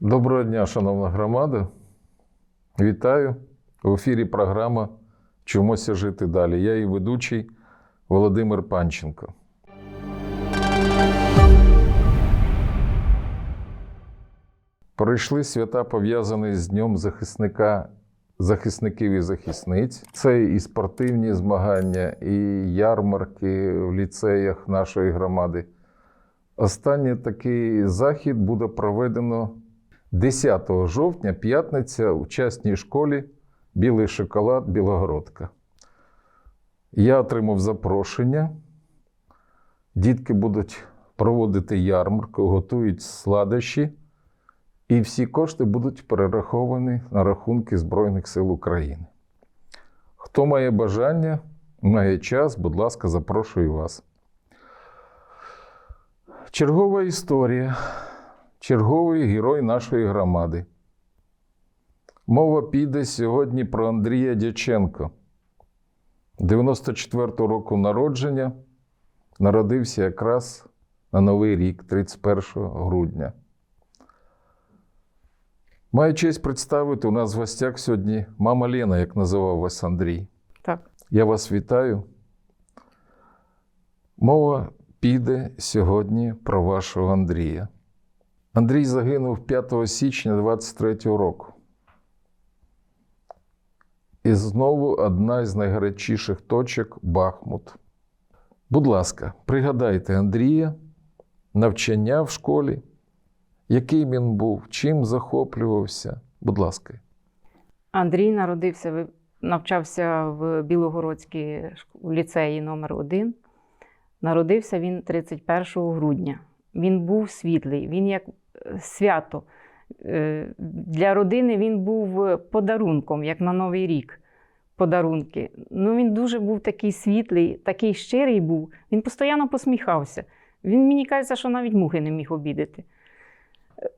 Доброго дня, шановна громада. Вітаю. В ефірі програма Чомося жити далі. Я її ведучий Володимир Панченко. Пройшли свята, пов'язані з Днем захисника, захисників і захисниць. Це і спортивні змагання, і ярмарки в ліцеях нашої громади. Останній такий захід буде проведено 10 жовтня, п'ятниця, у частній школі Білий шоколад Білогородка. Я отримав запрошення. Дітки будуть проводити ярмарку, готують сладощі, і всі кошти будуть перераховані на рахунки Збройних сил України. Хто має бажання, має час, будь ласка, запрошую вас. Чергова історія. Черговий герой нашої громади. Мова піде сьогодні про Андрія Дяченко. 94-го року народження народився якраз на Новий рік, 31 грудня. Маю честь представити у нас в гостях сьогодні мама Лена, як називав вас Андрій. Так. Я вас вітаю. Мова піде сьогодні про вашого Андрія. Андрій загинув 5 січня 23 року. І знову одна з найгарячіших точок Бахмут. Будь ласка, пригадайте Андрія, навчання в школі, який він був, чим захоплювався. Будь ласка. Андрій народився, навчався в Білогородській ліцеї номер 1 Народився він 31 грудня. Він був світлий, він як свято. Е, Для родини він був подарунком, як на Новий рік. Подарунки. Ну, він дуже був такий світлий, такий щирий був. Він постійно посміхався. Він мені кажеться, що навіть мухи не міг обідати.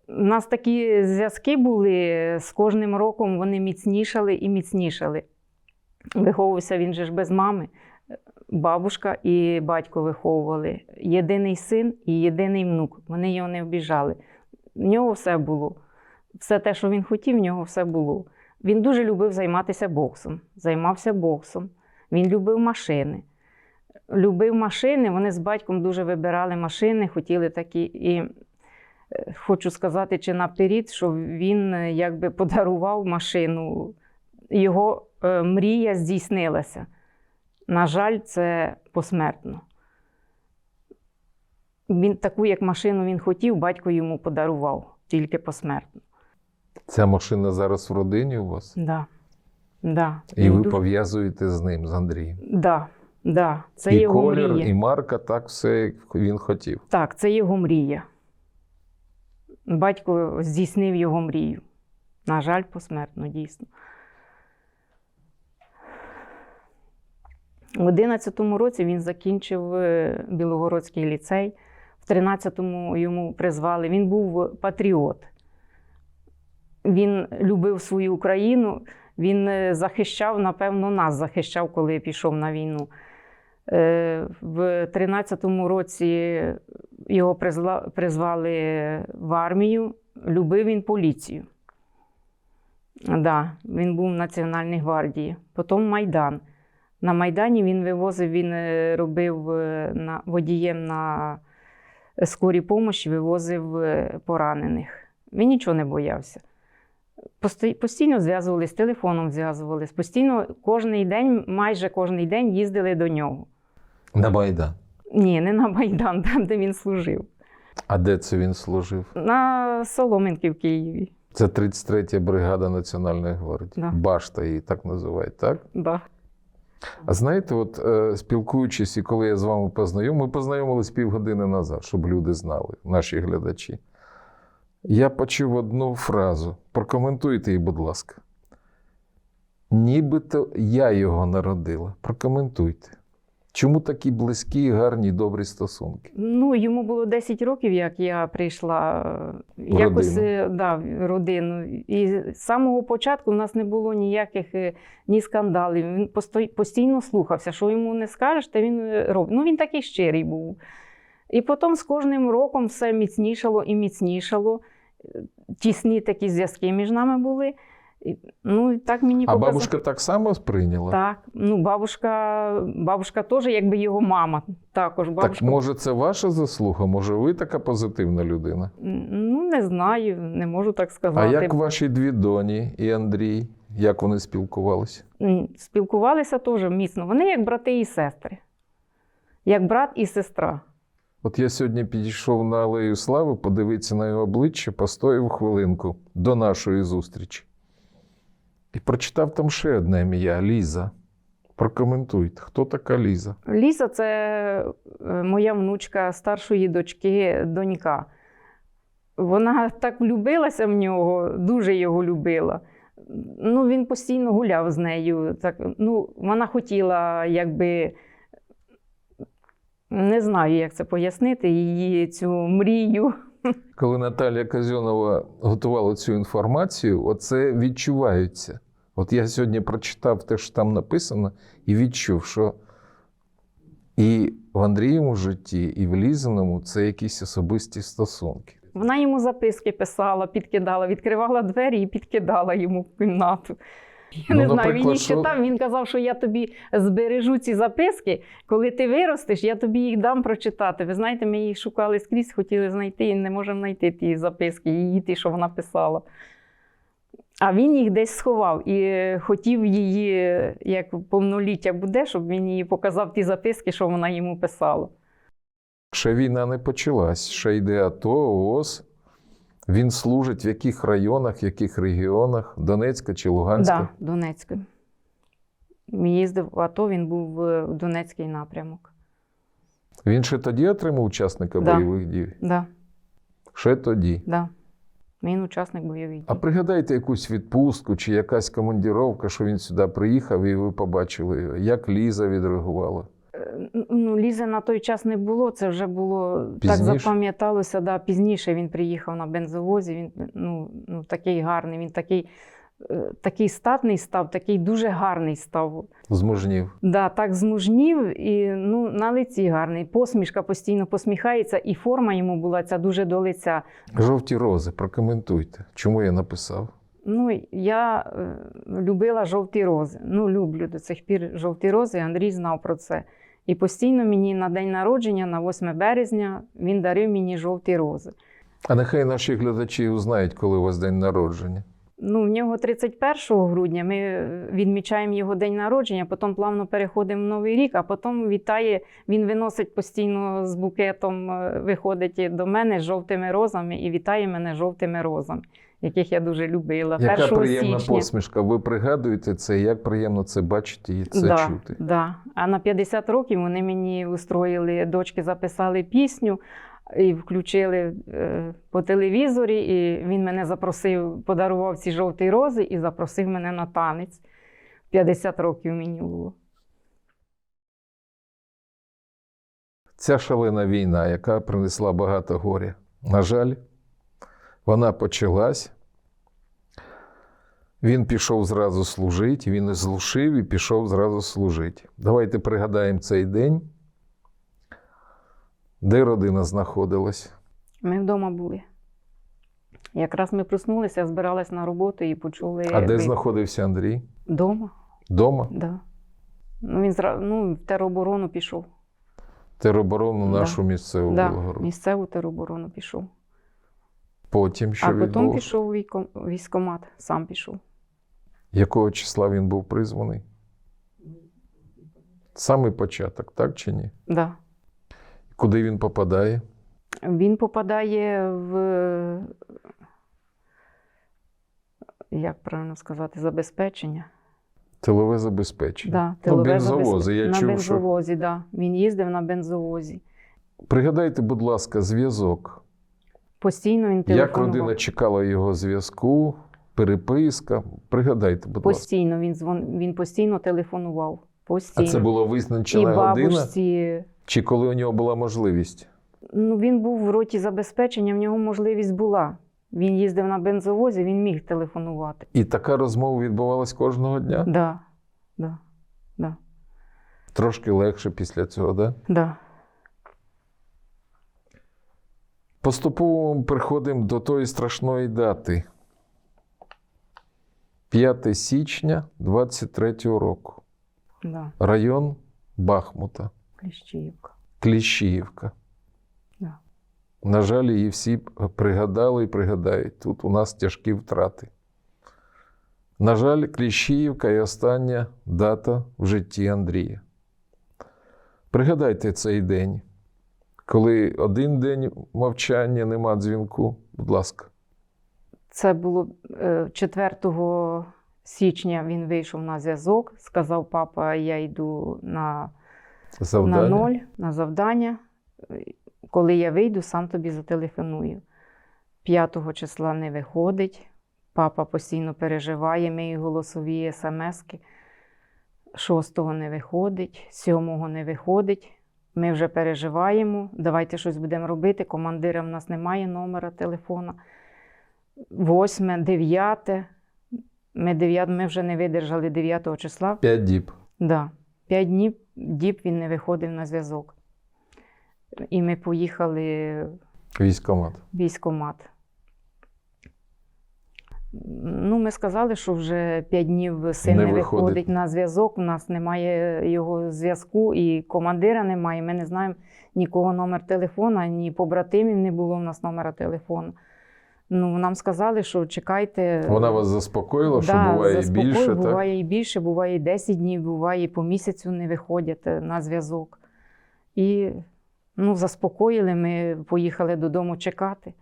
У нас такі зв'язки були з кожним роком вони міцнішали і міцнішали. Виховувався він же ж без мами. Бабушка і батько виховували. Єдиний син і єдиний внук. Вони його не обіжали. В нього все було. Все те, що він хотів, в нього все було. Він дуже любив займатися боксом. Займався боксом. Він любив машини. Любив машини, вони з батьком дуже вибирали машини, хотіли такі. І е, хочу сказати, чи наперед, що він е, якби подарував машину. Його е, мрія здійснилася. На жаль, це посмертно. Він таку, як машину він хотів, батько йому подарував, тільки посмертно. Ця машина зараз в родині у вас? Да. Да. І Він ви дуже- пов'язуєте з ним, з Андрієм. Да. Да. Це і його колір, мрія. і марка, так все, як він хотів. Так, це його мрія. Батько здійснив його мрію. На жаль, посмертно, дійсно. У 11-му році він закінчив е, Білогородський ліцей. В 13-му йому призвали. Він був патріот. Він любив свою Україну. Він е, захищав, напевно, нас захищав, коли пішов на війну. Е, В 13-му році його призвали в армію. Любив він поліцію. Да, він був в Національній гвардії. Потім Майдан. На Майдані він вивозив, він е, робив водієм на скорій помощі, вивозив е, поранених. Він нічого не боявся. Постійно зв'язувалися, телефоном зв'язувалися, постійно кожен день, майже кожен день їздили до нього. На Майдан. Ні, не на Майдан, там, де він служив. А де це він служив? На Соломинки в Києві. Це 33-я бригада Національної гвардії. Да. Башта її так називають, так? Да. А знаєте, от е, спілкуючись, і коли я з вами познайомив, ми познайомились півгодини назад, щоб люди знали, наші глядачі. Я почув одну фразу. Прокоментуйте її, будь ласка. Нібито я його народила. Прокоментуйте. Чому такі близькі, гарні, добрі стосунки? Ну, йому було 10 років, як я прийшла В якось родину. е, да, в родину. І з самого початку в нас не було ніяких е, ні скандалів. Він постійно слухався, що йому не скажеш, то він е, робить. Ну, він такий щирий був. І потім з кожним роком все міцнішало і міцнішало. тісні такі зв'язки між нами були. Ну, і так мені А бабушка так само сприйняла? Так, ну бабушка, бабушка теж якби його мама. Також бабушка. Так може це ваша заслуга? Може, ви така позитивна людина? Ну, не знаю, не можу так сказати. А як ваші дві доні і Андрій? Як вони спілкувалися? Спілкувалися теж міцно. Вони як брати і сестри, як брат і сестра. От я сьогодні підійшов на алею слави, подивитися на його обличчя, постояв хвилинку до нашої зустрічі. І прочитав там ще одне ім'я Ліза. Прокоментуйте, хто така Ліза? Ліза це е, моя внучка старшої дочки, донька. Вона так влюбилася в нього, дуже його любила. Ну, він постійно гуляв з нею. Так, ну, вона хотіла, якби, не знаю, як це пояснити, її цю мрію. Коли Наталія Казьонова готувала цю інформацію, оце відчувається. От я сьогодні прочитав те, що там написано, і відчув, що і в Андрієму житті, і в Лізиному це якісь особисті стосунки. Вона йому записки писала, підкидала, відкривала двері і підкидала йому в кімнату. Я Ну, не знаю, він їх що- читав, він казав, що я тобі збережу ці записки. Коли ти виростеш, я тобі їх дам прочитати. Ви знаєте, ми їх шукали скрізь, хотіли знайти і не можемо знайти ті записки, її ті, що вона писала. А він їх десь сховав і е, хотів її, як повноліття буде, щоб він їй показав ті записки, що вона йому писала. Ще війна не почалась, ще йде АТО, ООС. Він служить в яких районах, в яких регіонах, Донецька чи Луганська. Да, Донецький. Він їздив в АТО, він був в Донецький напрямок. Він ще тоді отримав учасника Да. бойових дій. Да, Ще тоді. да. Він учасник бойових дій. А пригадайте якусь відпустку чи якась командіровка, що він сюди приїхав і ви побачили його. Як Ліза відреагувала? Е, Ну, Лізи на той час не було, це вже було так запам'яталося. Да, пізніше він приїхав на бензовозі. Він ну, ну, такий гарний, він такий, такий статний став, такий дуже гарний став. Змужнів. Да, так змужнів і ну, на лиці гарний. Посмішка постійно посміхається, і форма йому була ця дуже до лиця. Жовті рози, прокоментуйте. Чому я написав? Ну, я е, любила жовті рози. Ну, люблю до цих пір жовті рози. Андрій знав про це. І постійно мені на день народження, на 8 березня, він дарив мені жовті рози. А нехай наші глядачі узнають, коли у вас день народження. Ну, в нього 31 грудня. Ми відмічаємо його день народження, потім плавно переходимо в новий рік, а потім вітає. Він виносить постійно з букетом, е, виходить до мене з жовтими розами і вітає мене жовтими розами, яких я дуже любила. Яка 1 приємна січня. посмішка. Ви пригадуєте це, як приємно це бачити і це да, чути. Да. А на 50 років вони мені устроїли, дочки записали пісню і включили е, по телевізорі. І він мене запросив, подарував ці жовті рози і запросив мене на танець. 50 років мені було. Ця шалена війна, яка принесла багато горя. На жаль, вона почалась. Він пішов зразу служити, він і злушив і пішов зразу служити. Давайте пригадаємо цей день, де родина знаходилась. Ми вдома були. Якраз ми проснулися, збиралися на роботу і почули. А де вибух. знаходився Андрій? Дома, Дома? да. Ну, він зра... ну, в тероборону пішов. Тероборону Да. нашу місцеву Да, Білогород. місцеву тероборону пішов. Потім що а потім відбулося? пішов у військом- сам пішов. Якого числа він був призваний? Самий початок, так чи ні? Да. Куди він попадає? Він попадає в, як правильно сказати, забезпечення. Тилове забезпечення. Да, Ну, тилове бензовози. Я на чув, що- бензовозі, да. Він їздив на бензовозі. Пригадайте, будь ласка, зв'язок. Постійно він Як родина чекала його зв'язку, переписка. Пригадайте, будь ласка. Постійно він дзвон... він постійно телефонував. А Постійно. це була І визначена година? Чи коли у нього була можливість? Ну, він був в роті забезпечення, в нього можливість була. Він їздив на бензовозі, він міг телефонувати. І така розмова відбувалась кожного дня? Да, да, да, Трошки легше після цього, да? да. Поступово ми приходимо до тої страшної дати. 5 січня 23-го року. Да, Район Бахмута, Кліщіївка. Кліщіївка. Да. На жаль, її всі пригадали і пригадають. Тут у нас тяжкі втрати. На жаль, Кліщіївка і остання дата в житті Андрія. Пригадайте цей день, коли один день мовчання, нема дзвінку. Будь ласка. Це було е, 4 січня він вийшов на зв'язок, сказав папа, я йду на, Завдання. на ноль, на завдання. Коли я вийду, сам тобі зателефоную. 5 числа не виходить. Папа постійно переживає, ми їй голосові смски. 6 не виходить, 7 не виходить. Ми вже переживаємо. Давайте щось будемо робити. Командира в нас немає номера телефона. 8, 9. Ми, 9, ми вже не видержали 9 числа. П'ять діб. Да. П'ять днів діб він не виходив на зв'язок. І ми поїхали Військомат. в військкомат. Ну, ми сказали, що вже п'ять днів син Не не, виходить. виходить на зв'язок. У нас немає його зв'язку, і командира немає. Ми не знаємо нікого номер телефона, ні побратимів не було в нас номера телефону. Ну, нам сказали, що чекайте. Вона вас заспокоїла, що Да, буває і більше, так? буває і більше, буває і 10 днів, буває і по місяцю не виходять е, на зв'язок. І ну, заспокоїли, ми поїхали додому чекати.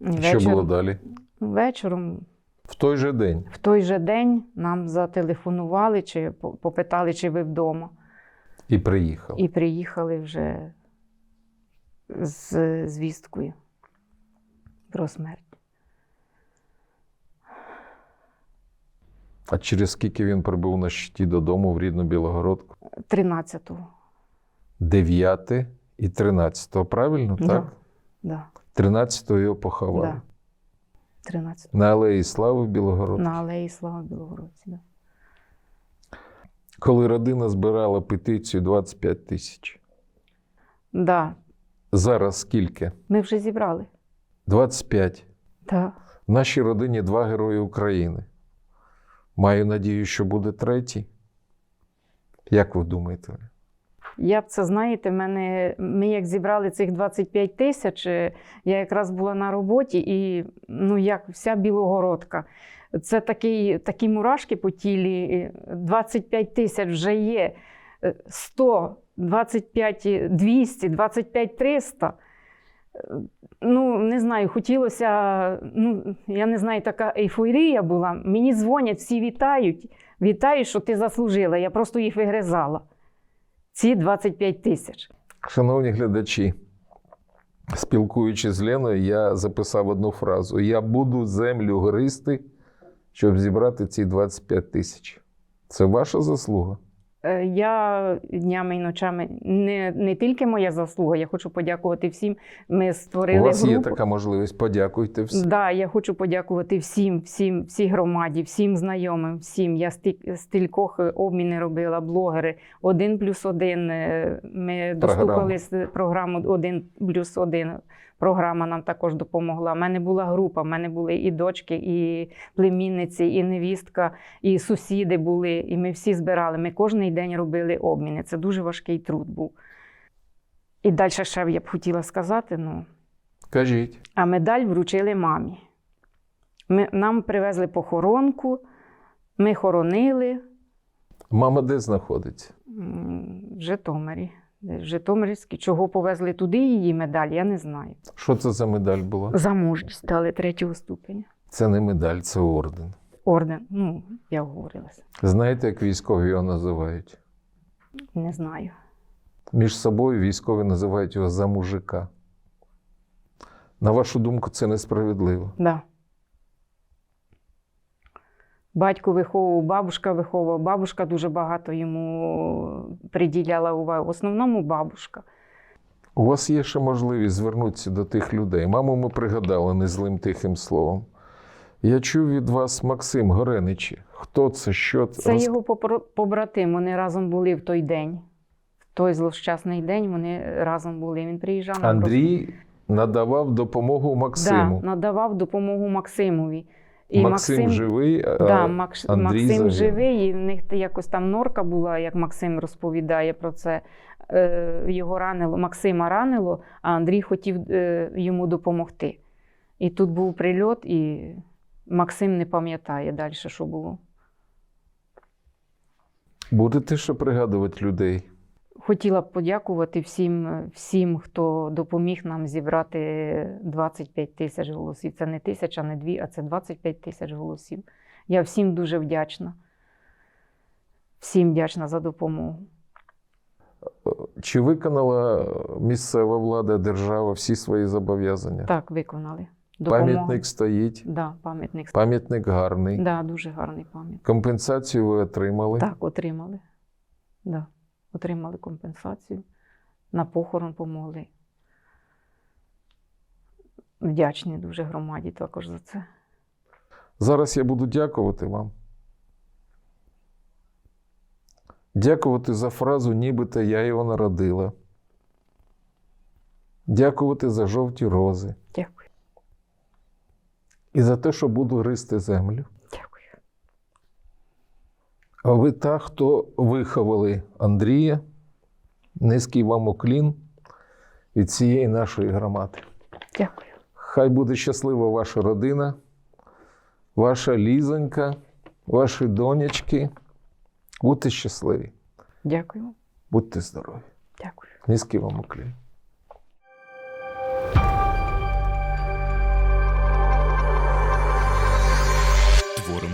І Що було далі? Вечором, В той же день. в той же день, нам зателефонували, чи попитали, чи ви вдома. І приїхав. І приїхали вже з звісткою про смерть. А через скільки він прибув на щиті додому в рідну Білогородку? 13-го. 9 і 13, правильно? Да. Так? Да, 13-го його поховали. да. 13 На Алеї Слави в Білогородці. На алеї Слава Білогородці. Да. Коли родина збирала петицію 25 тисяч. Да, Зараз скільки? ми вже зібрали. 25. Да. В нашій родині два герої України. Маю надію, що буде третій. Як ви думаєте? Я б це знаєте, мене, ми як зібрали цих 25 тисяч, е, я якраз була на роботі, і ну як вся білогородка. Це такий, такі мурашки по тілі. е, 25 тисяч вже є. е, 100, 25 200, 25 300. Ну, не знаю, хотілося, ну, я не знаю, така ейфорія була. Мені дзвонять, всі вітають. Вітають, що ти заслужила. Я просто їх вигризала. Ці 25 тисяч. Шановні глядачі, спілкуючись з Леною, я записав одну фразу: Я буду землю гристи, щоб зібрати ці 25 тисяч. Це ваша заслуга. Е, Я днями і ночами не, не тільки моя заслуга, я хочу подякувати всім. Ми створили У вас є така можливість. Подякуйте всім. Да, я хочу подякувати всім, всім, всій громаді, всім знайомим, всім. Я стіль- стількох е, обміни робила, блогери. Один плюс один. е, Ми достукались програму один плюс один. Програма нам також допомогла. У мене була група, в мене були і дочки, і племінниці, і невістка, і сусіди були. І ми всі збирали. Ми кожен день робили обміни. Це дуже важкий труд був. І далі ще я б хотіла сказати. Ну, Кажіть. а медаль вручили мамі. Ми, нам привезли похоронку, ми хоронили Мама де знаходиться? в Житомирі. Десь В Житомирській. Чого повезли туди її медаль, я не знаю. Що це за медаль була? За мужність дали третього ступеня. Це не медаль, це орден. Орден. Ну, я говорилася. Знаєте, як військові його називають? Не знаю. Між собою військові називають його за мужика. На вашу думку, це несправедливо. Да. Батько виховував, бабушка виховував. Бабушка дуже багато йому приділяла уваги. В основному бабушка. У вас є ще можливість звернутися до тих людей. Маму ми пригадали незлим тихим словом. Я чув від вас Максим Гореничі. Хто це? Що це? Це Роз- його побратим. Вони разом були в той день. В той злощасний день вони разом були. Він приїжджав на Андрій надавав допомогу Максиму. Да, надавав допомогу Максимові. І Максим, живий, а Да, Макс, Андрій Максим загинув. живий, і в них якось там норка була, як Максим розповідає про це. Е, його ранило, Максима ранило, а Андрій хотів е, йому допомогти. І тут був прильот, і Максим не пам'ятає далі, що було. будете ще пригадувати людей. Хотіла б подякувати всім, всім, хто допоміг нам зібрати 25 тисяч голосів. Це не тисяча, не дві, а це 25 тисяч голосів. Я всім дуже вдячна. Всім вдячна за допомогу. Чи виконала місцева влада, держава всі свої зобов'язання? Так, виконали. Пам'ятник стоїть, Да, пам'ятник. пам'ятник гарний. Да, дуже гарний пам'ятник. Компенсацію ви отримали. Так, отримали. Да, отримали компенсацію. На похорон помогли. Вдячні дуже громаді також за це. Зараз я буду дякувати вам. Дякувати за фразу, нібито я його народила. Дякувати за жовті рози. Дякую. І за те, що буду гристи землю. А ви та, хто виховали Андрія, низький вам уклін від цієї нашої громади. Дякую. Хай буде щаслива ваша родина, ваша лізонька, ваші донечки. Будьте щасливі, Дякую. будьте здорові. Дякую. Низький вам уклін.